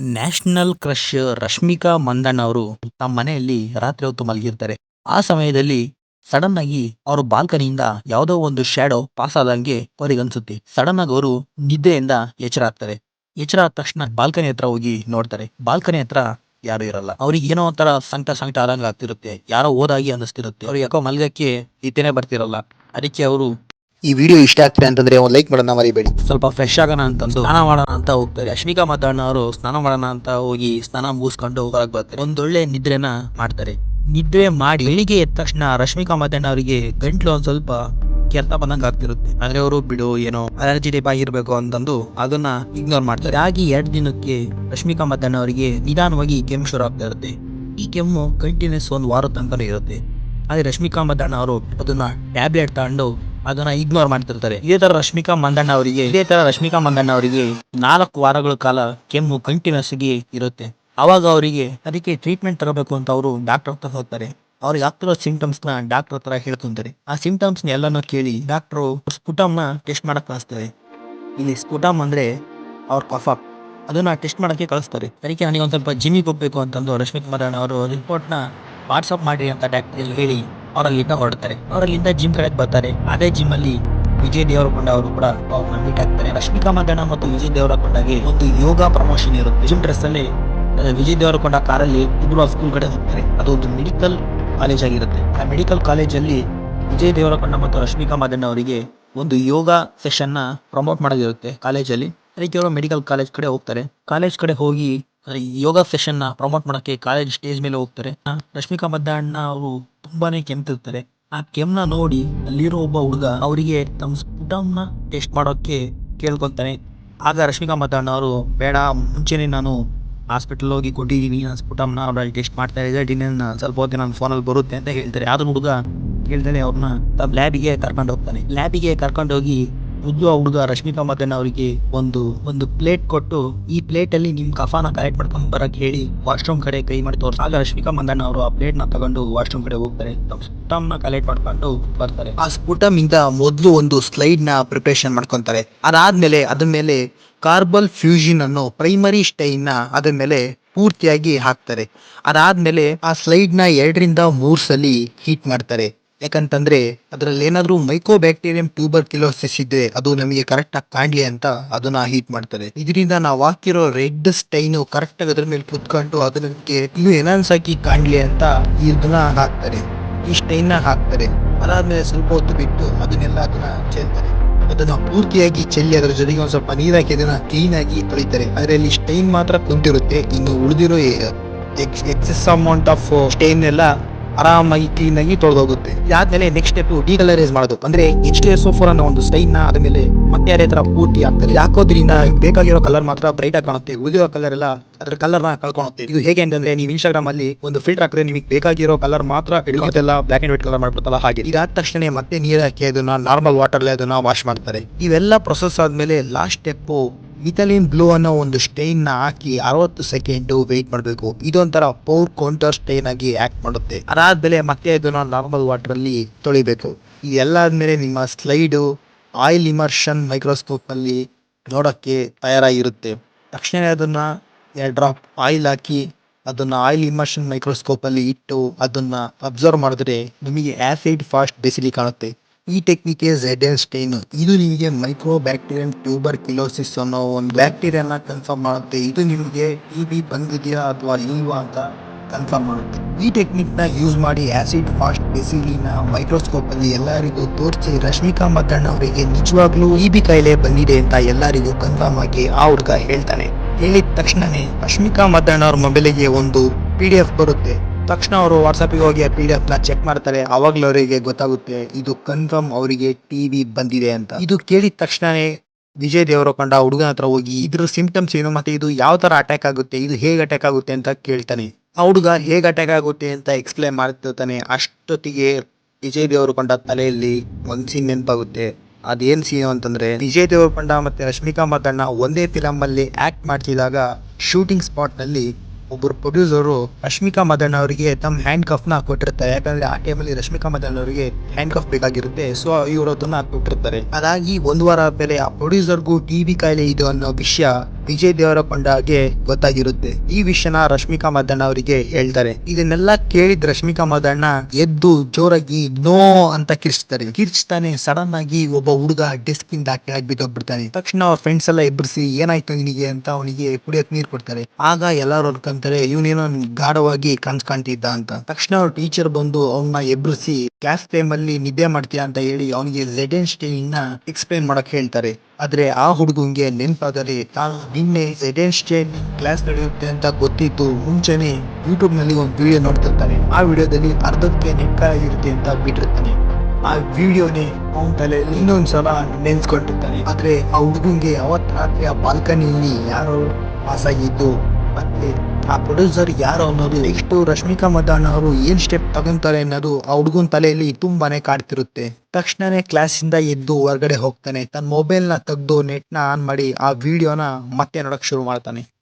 National crush Rashmika Mandanna ಅವರು ತಮ್ಮ ಮನೆಯಲ್ಲಿ ರಾತ್ರಿ ಹೊತ್ತು ಮಲಗಿರ್ತಾರೆ. ಆ ಸಮಯದಲ್ಲಿ ಸಡನ್ ಆಗಿ ಅವರು ಬಾಲ್ಕನಿಯಿಂದ ಯಾವುದೋ ಒಂದು ಶ್ಯಾಡೋ ಪಾಸ್ ಆದಂಗೆ ಅವ್ರಿಗೆ ಸಡನ್ ಆಗಿ ಅವರು ನಿದ್ದೆಯಿಂದ ಎಚ್ಚರ ಆಗ್ತಾರೆ ಎಚ್ಚರ ಆದ ತಕ್ಷಣ ಬಾಲ್ಕನಿ ಹತ್ರ ಹೋಗಿ ನೋಡ್ತಾರೆ. ಬಾಲ್ಕನಿ ಹತ್ರ ಯಾರು ಇರಲ್ಲ. ಅವ್ರಿಗೆ ಏನೋ ಒಂಥರ ಸಂಕಟ ಸಂಕಟ ಆದಂಗೆ ಆಗ್ತಿರುತ್ತೆ. ಯಾರೋ ಓದಾಗಿ ಅನ್ನಿಸ್ತಿರುತ್ತೆ. ಅವ್ರಿಗೆ ಯಾಕೋ ಮಲಗಕ್ಕೆ ನಿದ್ದೆನೆ ಬರ್ತಿರಲ್ಲ. ಅದಕ್ಕೆ ಅವರು ಈ ವಿಡಿಯೋ ಇಷ್ಟ ಆಗ್ತಿದೆ ಅಂತಂದ್ರೆ ಒಂದು ಲೈಕ್ ಮಾಡೋಣ ಮರಿಬೇಡಿ. ಸ್ವಲ್ಪ ಫ್ರೆಶ್ ಆಗೋಣ ಅಂತಂದು ಸ್ನಾನ ಮಾಡೋಣ ಅಂತ ಹೋಗ್ತಾರೆ ರಶ್ಮಿಕಾ ಮಾತಾಡೋಣ ಅವರು ಸ್ನಾನ ಮಾಡೋಣ ಅಂತ ಹೋಗಿ ಸ್ನಾನ ಮುಗಿಸ್ಕೊಂಡು ಹೋಗಕ್ ಬರ್ತಾರೆ. ಒಂದೊಳ್ಳೆ ನಿದ್ರೆನ ಮಾಡ್ತಾರೆ. ನಿದ್ರೆ ಮಾಡಿ ಬೆಳಿಗ್ಗೆ ಎದ್ದ ತಕ್ಷಣ ರಶ್ಮಿಕಾ ಮಾತಾಡೋಣ ಅವರಿಗೆ ಗಂಟ್ಲು ಒಂದ್ ಸ್ವಲ್ಪ ಕೆರೆತ ಬಂದಂಗ ಆಗ್ತಿರುತ್ತೆ. ಅಂದ್ರೆ ಅವರು ಬಿಡು, ಏನೋ ಅಲರ್ಜಿ ಟೈಪ್ ಆಗಿರ್ಬೇಕು ಅಂತಂದು ಅದನ್ನ ಇಗ್ನೋರ್ ಮಾಡ್ತಾರೆ. ಹಾಗೆ ಎರಡು ದಿನಕ್ಕೆ ರಶ್ಮಿಕಾ ಮಾತಾಡೋಣ ಅವರಿಗೆ ನಿಧಾನವಾಗಿ ಕೆಮ್ಮು ಶುರು ಆಗ್ತಾ ಇರುತ್ತೆ. ಈ ಕೆಮ್ಮು ಕಂಟಿನ್ಯೂಸ್ ಒಂದು ವಾರ ತನಕ ಇರುತ್ತೆ. ಆದ್ರೆ ರಶ್ಮಿಕಾ ಮಂದಣ್ಣ ಅವರು ಅದನ್ನ ಟ್ಯಾಬ್ಲೆಟ್ ತಗೊಂಡು ಅದನ್ನ ಇಗ್ನೋರ್ ಮಾಡ್ತಿರ್ತಾರೆ. ಇದೇ ತರ ರಶ್ಮಿಕಾ ಮಂದಣ್ಣ ಅವರಿಗೆ ಇದೇ ತರ ರಶ್ಮಿಕಾ ಮಂದಣ್ಣ ಅವರಿಗೆ ನಾಲ್ಕು ವಾರಗಳ ಕಾಲ ಕೆಮ್ಮು ಕಂಟಿನ್ಯೂಸ್ ಆಗಿ ಇರುತ್ತೆ. ಅವಾಗ ಅವರಿಗೆ ಅದಕ್ಕೆ ಟ್ರೀಟ್ಮೆಂಟ್ ತರಬೇಕು ಅಂತ ಅವರು ಡಾಕ್ಟರ್ ಹತ್ರ ಹೋಗ್ತಾರೆ. ಅವ್ರಿಗೆ ಆಗ್ತಿರೋ ಸಿಂಟಮ್ಸ್ನ ಡಾಕ್ಟರ್ ಹತ್ರ ಹೇಳ್ಕೊಂತಾರೆ. ಆ ಸಿಂಟಮ್ಸ್ನ ಎಲ್ಲಾನು ಕೇಳಿ ಡಾಕ್ಟರ್ ಸ್ಪುಟಮ್ನ ಟೆಸ್ಟ್ ಮಾಡಕ್ ಕಳಿಸ್ತಾರೆ. ಇಲ್ಲಿ ಸ್ಪುಟಮ್ ಅಂದ್ರೆ ಅವ್ರ ಕಫ ಅದನ್ನ ಟೆಸ್ಟ್ ಮಾಡಕ್ಕೆ ಕಳಿಸ್ತಾರೆ. ಅದಕ್ಕೆ ನನಗೆ ಒಂದ್ ಸ್ವಲ್ಪ ಜಿಮ್ಮಿಗೆ ಹೋಗ್ಬೇಕು ಅಂತಂದು ರಶ್ಮಿಕಾ ಮಂದಣ್ಣ ಅವರು ರಿಪೋರ್ಟ್ನ ವಾಟ್ಸಪ್ ಮಾಡಿ ಅಂತ ಡಾಕ್ಟರ್ ಹೇಳಿ. ಅವರಲ್ಲಿಂದ ಹೊರಡ್ತಾರೆ. ಅವರಲ್ಲಿಂದ ಜಿಮ್ ಕಡೆ ಬರ್ತಾರೆ. ಅದೇ ಜಿಮ್ ಅಲ್ಲಿ ವಿಜಯ್ ದೇವರಕೊಂಡ ಅವರು ಕೂಡ ಅವ್ರನ್ನ ಮೀಟ್ ಆಗ್ತಾರೆ. ರಶ್ಮಿಕಾ ಮಂದಣ್ಣ ಮತ್ತು ವಿಜಯ್ ದೇವರಕೊಂಡಗೆ ಒಂದು ಯೋಗ ಪ್ರಮೋಷನ್ ಇರುತ್ತೆ. ಜಿಮ್ ಡ್ರೆಸ್ ಅಲ್ಲಿ ವಿಜಯ್ ದೇವರಕೊಂಡ ಕಾರಲ್ಲಿ ಇಬ್ರು ಸ್ಕೂಲ್ ಕಡೆ ಹೋಗ್ತಾರೆ. ಅದು ಒಂದು ಮೆಡಿಕಲ್ ಕಾಲೇಜ್ ಆಗಿರುತ್ತೆ. ಆ ಮೆಡಿಕಲ್ ಕಾಲೇಜಲ್ಲಿ ವಿಜಯ್ ದೇವರಕೊಂಡ ಮತ್ತು ರಶ್ಮಿಕಾ ಮಧ್ಯಾಹ್ನ ಅವರಿಗೆ ಒಂದು ಯೋಗ ಸೆಷನ್ನ ಪ್ರಮೋಟ್ ಮಾಡೋದಿರುತ್ತೆ. ಕಾಲೇಜಲ್ಲಿ ಅದಕ್ಕೆ ಅವರು ಮೆಡಿಕಲ್ ಕಾಲೇಜ್ ಕಡೆ ಹೋಗ್ತಾರೆ. ಕಾಲೇಜ್ ಕಡೆ ಹೋಗಿ ಯೋಗ ಸೆಷನ್ನ ಪ್ರಮೋಟ್ ಮಾಡಕ್ಕೆ ಕಾಲೇಜ್ ಸ್ಟೇಜ್ ಮೇಲೆ ಹೋಗ್ತಾರೆ. ರಶ್ಮಿಕಾ ಮದ್ದಾಣ್ಣ ಅವರು ತುಂಬಾನೇ ಕೆಮ್ತಿರ್ತಾರೆ. ಆ ಕೆಮ್ನ ನೋಡಿ ಅಲ್ಲಿರೋ ಒಬ್ಬ ಹುಡುಗ ಅವರಿಗೆ ತಮ್ಮ ಸ್ಪುಟಮ್ನ ಟೆಸ್ಟ್ ಮಾಡೋಕೆ ಕೇಳ್ಕೊಂತಾನೆ ಆಗ ರಶ್ಮಿಕಾ ಮದ್ದಾಣ್ಣ ಅವರು, ಬೇಡ, ಮುಂಚೆನೆ ನಾನು ಹಾಸ್ಪಿಟಲ್ ಹೋಗಿ ಕೊಟ್ಟಿದ್ದೀನಿ. ನಾನು ಸ್ಪುಟಮ್ನ ಅವ್ರಲ್ಲಿ ಟೆಸ್ಟ್ ಮಾಡ್ತಾ ಇದ್ದಾರೆ ಇನ್ನೇನು ಸ್ವಲ್ಪ ಹೊತ್ತಿನ ನನ್ನ ಫೋನಲ್ಲಿ ಬರುತ್ತೆ ಅಂತ ಹೇಳ್ತಾರೆ. ಆದ್ರೂ ಹುಡುಗ ಹೇಳ್ತಾನೆ ಅವ್ರನ್ನ ತಮ್ಮ ಲ್ಯಾಬಿಗೆ ಕರ್ಕೊಂಡು ಹೋಗ್ತಾನೆ ಲ್ಯಾಬಿಗೆ ಕರ್ಕೊಂಡು ಹೋಗಿ ಆ ಹುಡುಗ ರಶ್ಮಿಕಾ ಮದನ್ ಅವರಿಗೆ ಒಂದು ಒಂದು ಪ್ಲೇಟ್ ಕೊಟ್ಟು, ಈ ಪ್ಲೇಟ್ ಅಲ್ಲಿ ನಿಮ್ ಕಫಾನ ಕಲೆಕ್ಟ್ ಮಾಡ್ಕೊಂಡು ಬರಕ್ ಹೇಳಿ ವಾಶ್ರೂಮ್ ಕಡೆ ಕೈ ಮಾಡಿ ತೋರ್ಸ ಆಗ ರಶ್ಮಿಕಾ ಮಂದನ್ ಅವರು ಆ ಪ್ಲೇಟ್ನ ತಗೊಂಡು ವಾಶ್ರೂಮ್ ಕಡೆ ಹೋಗ್ತಾರೆ. ಸ್ಪುಟಮ್ ಸ್ಫುಟಮ್ನ ಕಲೆಕ್ಟ್ ಮಾಡ್ಕೊಂಡು ಬರ್ತಾರೆ. ಆ ಸ್ಪುಟಮ್ ಇಂದ ಮೊದಲು ಒಂದು ಸ್ಲೈಡ್ನ ಪ್ರಿಪರೇಷನ್ ಮಾಡ್ಕೊಂತಾರೆ. ಅದಾದ್ಮೇಲೆ ಅದ್ರ ಮೇಲೆ ಕಾರ್ಬಲ್ ಫ್ಯೂಷನ್ ಅನ್ನೋ ಪ್ರೈಮರಿ ಸ್ಟೈನ್ನ ಅದ್ರ ಮೇಲೆ ಪೂರ್ತಿಯಾಗಿ ಹಾಕ್ತಾರೆ. ಅದಾದ್ಮೇಲೆ ಆ ಸ್ಲೈಡ್ನ ಎರಡರಿಂದ ಮೂರ್ ಸಲಿ ಹೀಟ್ ಮಾಡ್ತಾರೆ. ಯಾಕಂತಂದ್ರೆ ಅದರಲ್ಲಿ ಏನಾದ್ರೂ ಮೈಕೋ ಬ್ಯಾಕ್ಟೀರಿಯಂ ಟ್ಯೂಬರ್ ಕಿಲೋಸಿಸ್ ಇದ್ರೆ ಅದು ನಮಗೆ ಕರೆಕ್ಟ್ ಆಗಿ ಕಾಣ್ಲಿ ಅಂತ ಅದನ್ನ ಹೀಟ್ ಮಾಡ್ತಾರೆ ಇದರಿಂದ ನಾವು ಹಾಕಿರೋ ರೆಡ್ ಸ್ಟೈನ್ ಕರೆಕ್ಟ್ ಆಗಿ ಅದ್ರ ಮೇಲೆ ಕುತ್ಕೊಂಡು ಅದಕ್ಕೆ ಇನ್ನು ಎನಾನ್ಸ್ ಹಾಕಿ ಕಾಣ್ಲಿ ಅಂತ ಇದನ್ನ ಹಾಕ್ತಾರೆ. ಈ ಸ್ಟೈನ್ ಹಾಕ್ತಾರೆ. ಅದಾದ್ಮೇಲೆ ಸ್ವಲ್ಪ ಹೊತ್ತು ಬಿಟ್ಟು ಅದನ್ನೆಲ್ಲ ಅದನ್ನ ಚೆಲ್ತಾರೆ. ಅದನ್ನ ಪೂರ್ತಿಯಾಗಿ ಚೆಲ್ಲಿ ಅದರ ಜೊತೆಗೆ ಒಂದ್ ಸ್ವಲ್ಪ ನೀರ್ ಹಾಕಿ ಅದನ್ನ ಕ್ಲೀನ್ ಆಗಿ ತೊಳಿತಾರೆ. ಅದರಲ್ಲಿ ಸ್ಟೈನ್ ಮಾತ್ರ ಕುಂತಿರುತ್ತೆ, ಇನ್ನು ಉಳಿದಿರೋ ಎಕ್ಸೆಸ್ ಅಮೌಂಟ್ ಆಫ್ ಸ್ಟೈನ್ ಎಲ್ಲ ಆರಾಮಾಗಿ ಕ್ಲೀನ್ ಆಗಿ ತೊಳೆದೋಗುತ್ತೆ ಇದಾದ್ಮೇಲೆ ನೆಕ್ಸ್ಟ್ ಸ್ಟೆಪ್ ಡಿಕಲರೈಸ್ ಮಾಡೋದು. ಅಂದ್ರೆ ಎಚ್ ಡಿ ಎಸ್ ಫೋರ್ ಅನ್ನೋ ಒಂದು ಸ್ಟೈನ್ ಅದ್ರ ಮೇಲೆ ಮತ್ತೆ ಅದೇ ತರ ಪೂರ್ತಿ ಆಗ್ತದೆ. ಯಾಕೋದ್ರಿಂದ ಬೇಕಾಗಿರೋ ಕಲರ್ ಮಾತ್ರ ಬ್ರೈಟ್ ಆಗಿ ಕಾಣುತ್ತೆ ಉಳಿದಿರೋ ಕಲರ್ ಎಲ್ಲ ಅದರ ಕಲರ್ನ ಕಳ್ಕೊಳುತ್ತೆ. ಇದು ಹೇಗೆ ಅಂತಂದ್ರೆ ನೀವು ಇನ್ಸ್ಟಾಗ್ರಾಮ್ ಅಲ್ಲಿ ಒಂದು ಫಿಲ್ಟರ್ ಹಾಕಿದ್ರೆ ನಿಮಗೆ ಬೇಕಾಗಿರೋ ಕಲರ್ ಮಾತ್ರ ಹಿಡಿಯುತ್ತೆಲ್ಲ ಬ್ಲಾಕ್ ಅಂಡ್ ವೈಟ್ ಕಲರ್ ಮಾಡ್ಬಿಡ್ತಲ್ಲ ಹಾಗೆ. ಇದಾದ ತಕ್ಷಣ ಮತ್ತೆ ನೀರು ಹಾಕಿ ಅದನ್ನ ನಾರ್ಮಲ್ ವಾಟರ್ ಅಲ್ಲಿ ಅದನ್ನ ವಾಶ್ ಮಾಡ್ತಾರೆ. ಇವೆಲ್ಲ ಪ್ರೊಸೆಸ್ ಆದ್ಮೇಲೆ ಲಾಸ್ಟ್ ಸ್ಟೆಪ್ ಮಿಥಲಿನ್ ಬ್ಲೂ ಅನ್ನೋ ಒಂದು ಸ್ಟೈನ್ನ ಹಾಕಿ ಅರವತ್ತು ಸೆಕೆಂಡ್ ವೇಟ್ ಮಾಡಬೇಕು. ಇದೊಂಥರ ಪೌರ್ ಕೌಂಟರ್ ಸ್ಟೈನ್ ಆಗಿ ಆಕ್ಟ್ ಮಾಡುತ್ತೆ. ಅದಾದ್ಮೇಲೆ ಮತ್ತೆ ಇದನ್ನ ನಾರ್ಮಲ್ ವಾಟರ್ ಅಲ್ಲಿ ತೊಳಿಬೇಕು. ಇದೆಲ್ಲ ಆದ್ಮೇಲೆ ನಿಮ್ಮ ಸ್ಲೈಡು ಆಯಿಲ್ ಇಮರ್ಷನ್ ಮೈಕ್ರೋಸ್ಕೋಪ್ ನೋಡೋಕ್ಕೆ ತಯಾರಾಗಿರುತ್ತೆ. ತಕ್ಷಣ ಅದನ್ನ ಎರಡು ಡ್ರಾಪ್ ಆಯಿಲ್ ಹಾಕಿ ಅದನ್ನ ಆಯಿಲ್ ಇಮರ್ಷನ್ ಮೈಕ್ರೋಸ್ಕೋಪ್ ಅಲ್ಲಿ ಇಟ್ಟು ಅದನ್ನ ಅಬ್ಸರ್ವ್ ಮಾಡಿದ್ರೆ ನಿಮಗೆ ಆಸಿಡ್ ಫಾಸ್ಟ್ ಬೇಸಿಲಿ ಕಾಣುತ್ತೆ. ಈ ಟೆಕ್ನಿಕ್ ಝೆಡ್ ಎನ್ ಸ್ಟೈನ್ ಇದು ನಿಮಗೆ ಮೈಕ್ರೋ ಬ್ಯಾಕ್ಟೀರಿಯನ್ ಟ್ಯೂಬರ್ ಕಿಲೋಸಿಸ್ ಅನ್ನೋ ಒಂದು ಬ್ಯಾಕ್ಟೀರಿಯಾನ ಕನ್ಫರ್ಮ್ ಮಾಡುತ್ತೆ. ಇದು ನಿಮಗೆ ಟಿ ಬಿ ಬಂದಿದೆಯಾ ಅಥವಾ ಇಲ್ವಾ ಅಂತ ಕನ್ಫರ್ಮ್ ಮಾಡುತ್ತೆ. ಈ ಟೆಕ್ನಿಕ್ನ ಯೂಸ್ ಮಾಡಿ ಆಸಿಡ್ ಫಾಸ್ಟ್ ಬೇಸಿಲಿನ ಮೈಕ್ರೋಸ್ಕೋಪ್ ಅಲ್ಲಿ ಎಲ್ಲರಿಗೂ ತೋರಿಸಿ ರಶ್ಮಿಕಾ ಮದ್ದಣ್ಣ ಅವರಿಗೆ ನಿಜವಾಗ್ಲೂ ಈ ಬಿ ಕಾಯಿಲೆ ಬಂದಿದೆ ಅಂತ ಎಲ್ಲರಿಗೂ ಕನ್ಫರ್ಮ್ ಆಗಿ ಆ ಹುಡುಗ ಹೇಳ್ತಾನೆ. ಹೇಳಿದ ತಕ್ಷಣನೇ ರಶ್ಮಿಕಾ ಮದ್ದಣ್ಣ ಅವ್ರ ಮೊಬೈಲಿಗೆ ಒಂದು ಪಿ ಡಿ ಎಫ್ ಬರುತ್ತೆ. ತಕ್ಷಣ ಅವರು ವಾಟ್ಸಪ್ಗೆ ಹೋಗಿ ಆ ಪಿ ಡಿ ಎಫ್ನ ಚೆಕ್ ಮಾಡ್ತಾರೆ. ಅವಾಗ್ಲೂ ಅವರಿಗೆ ಗೊತ್ತಾಗುತ್ತೆ, ಇದು ಕನ್ಫರ್ಮ್ ಅವರಿಗೆ ಟಿವಿ ಬಂದಿದೆ ಅಂತ. ಇದು ಕೇಳಿದ ತಕ್ಷಣನೇ ವಿಜಯ್ ದೇವರಕೊಂಡ ಹುಡುಗನ ಹತ್ರ ಹೋಗಿ ಇದ್ರ ಸಿಂಪ್ಟಮ್ಸ್ ಏನು? ಮತ್ತೆ ಇದು ಯಾವ ತರ ಅಟ್ಯಾಕ್ ಆಗುತ್ತೆ? ಇದು ಹೇಗೆ ಅಟ್ಯಾಕ್ ಆಗುತ್ತೆ ಅಂತ ಕೇಳ್ತಾನೆ. ಆ ಹುಡುಗ ಹೇಗೆ ಅಟ್ಯಾಕ್ ಆಗುತ್ತೆ ಅಂತ ಎಕ್ಸ್ಪ್ಲೈನ್ ಮಾಡ್ತಿರ್ತಾನೆ ಅಷ್ಟೊತ್ತಿಗೆ ವಿಜಯ್ ದೇವರಕೊಂಡ ತಲೆಯಲ್ಲಿ ಒಂದ್ ಸೀನ್ ನೆನಪಾಗುತ್ತೆ. ಅದೇನ್ ಸೀನ್ ಅಂತಂದ್ರೆ, ವಿಜಯ್ ದೇವರಕೊಂಡ ಮತ್ತೆ ರಶ್ಮಿಕಾ ಮಾತಣ್ಣ ಒಂದೇ ಫಿಲಮ್ ಅಲ್ಲಿ ಆಕ್ಟ್ ಮಾಡ್ತಿದ್ದಾಗ ಶೂಟಿಂಗ್ ಸ್ಪಾಟ್ನಲ್ಲಿ ಒಬ್ಬರು ಪ್ರೊಡ್ಯೂಸರು ರಶ್ಮಿಕಾ ಮದಣ್ಣ ಅವರಿಗೆ ತಮ್ಮ ಹ್ಯಾಂಡ್ ಕಫ್ನ ಕೊಟ್ಟಿರ್ತಾರೆ. ಯಾಕಂದ್ರೆ ಆ ಟೈಮಲ್ಲಿ ರಶ್ಮಿಕಾ ಮದಣ್ಣ ಅವರಿಗೆ ಹ್ಯಾಂಡ್ ಕಫ್ ಬೇಕಾಗಿರುತ್ತೆ. ಸೊ ಇವರು ಅದನ್ನ ಕೊಟ್ಟಿರ್ತಾರೆ. ಅದಾಗಿ ಒಂದ್ ವಾರ ಆದ್ಮೇಲೆ ಆ ಪ್ರೊಡ್ಯೂಸರ್ಗೂ ಟಿ ಬಿ ಕಾಯಿಲೆ ಇದು ಅನ್ನೋ ವಿಷಯ ವಿಜಯ್ ಹಾಗೆ ಗೊತ್ತಾಗಿರುತ್ತೆ. ಈ ವಿಷಯನ ರಶ್ಮಿಕಾ ಮದಣ್ಣ ಅವರಿಗೆ ಹೇಳ್ತಾರೆ. ಇದನ್ನೆಲ್ಲ ಕೇಳಿದ ರಶ್ಮಿಕಾ ಮದಣ್ಣ ಎದ್ದು ಜೋರಾಗಿ ನೋ ಅಂತ ಕಿರ್ಚ್ತಾರೆ. ಕಿರ್ಚ್ತಾನೆ ಸಡನ್ ಆಗಿ ಒಬ್ಬ ಹುಡುಗ ಡೆಸ್ಕ್ ಇಂದ ಕೆಳಗೆ ಬಿದ್ದೋಗ್ಬಿಡ್ತಾನೆ ತಕ್ಷಣ ಅವ್ರ ಫ್ರೆಂಡ್ಸ್ ಎಲ್ಲ ಎಬ್ಬರಿಸಿ, ಏನಾಯ್ತು ನಿನಗೆ? ಅಂತ ಅವನಿಗೆ ಕುಡಿಯಕ್ ನೀರ್ ಕೊಡ್ತಾರೆ. ಆಗ ಎಲ್ಲರೂ ಅನ್ಕೊಂತಾರೆ ಇವನೇನೋ ಗಾಢವಾಗಿ ಕನ್ಸ್ ಕಾಣ್ತಿದ್ದ ಅಂತ. ತಕ್ಷಣ ಅವ್ರ ಟೀಚರ್ ಬಂದು ಅವನ್ನ ಎಬ್ಬರಿಸಿ ಕ್ಲಾಸ್ ಟೈಮ್ ಅಲ್ಲಿ ನಿದ್ದೆ ಮಾಡ್ತೀಯ? ಅಂತ ಹೇಳಿ ಅವನಿಗೆ ಝೆಡೆನ್ ಸ್ಟೇನ್ನ ಎಕ್ಸ್ಪ್ಲೈನ್ ಮಾಡಕ್ ಹೇಳ್ತಾರೆ. ಆದ್ರೆ ಆ ಹುಡುಗನಿಗೆ ನೆನಪಾದರೆ ತಾನು ನಿನ್ನೆ ಸೆಡೆನ್ಸ್ಟೇನ್ ಕ್ಲಾಸ್ ನಡೆಯುತ್ತೆ ಅಂತ ಗೊತ್ತಿತ್ತು ಮುಂಚೆನೆ ಯೂಟ್ಯೂಬ್ನಲ್ಲಿ ಒಂದು ವಿಡಿಯೋ ನೋಡ್ತಿರ್ತಾನೆ. ಆ ವಿಡಿಯೋದಲ್ಲಿ ಅರ್ಧಕ್ಕೆ ನೆಕ್ಕಾಗಿರುತ್ತೆ ಅಂತ ಬಿಟ್ಟಿರ್ತಾನೆ. ಆ ವಿಡಿಯೋನೇ ಅವನ ತಲೆಯಲ್ಲಿ ಇನ್ನೊಂದ್ಸಲ ನೆನ್ಸ್ಕೊಂಡಿರ್ತಾನೆ ಆದರೆ ಆ ಹುಡುಗನಿಗೆ ಅವತ್ತು ರಾತ್ರಿ ಆ ಬಾಲ್ಕನಿಯಲ್ಲಿ ಯಾರೋ ಪಾಸ್ ಆಗಿದ್ದು ಮತ್ತೆ ಆ ಪ್ರೊಡ್ಯೂಸರ್ ಯಾರು ಅನ್ನೋದು ನೆಕ್ಸ್ಟ್ ರಶ್ಮಿಕಾ ಮದಾನ ಅವರು ಏನ್ ಸ್ಟೆಪ್ ತಗೊಂತಾರೆ ಅನ್ನೋದು ಆ ಹುಡುಗನ ತಲೆಯಲ್ಲಿ ತುಂಬಾನೇ ಕಾಡ್ತಿರುತ್ತೆ. ತಕ್ಷಣನೇ ಕ್ಲಾಸ್ ಇಂದ ಎದ್ದು ಹೊರಗಡೆ ಹೋಗ್ತಾನೆ. ತನ್ನ ಮೊಬೈಲ್ನ ತೆಗೆದು ನೆಟ್ನ ಆನ್ ಮಾಡಿ ಆ ವಿಡಿಯೋನ ಮತ್ತೆ ನೋಡೋಕೆ ಶುರು ಮಾಡ್ತಾನೆ.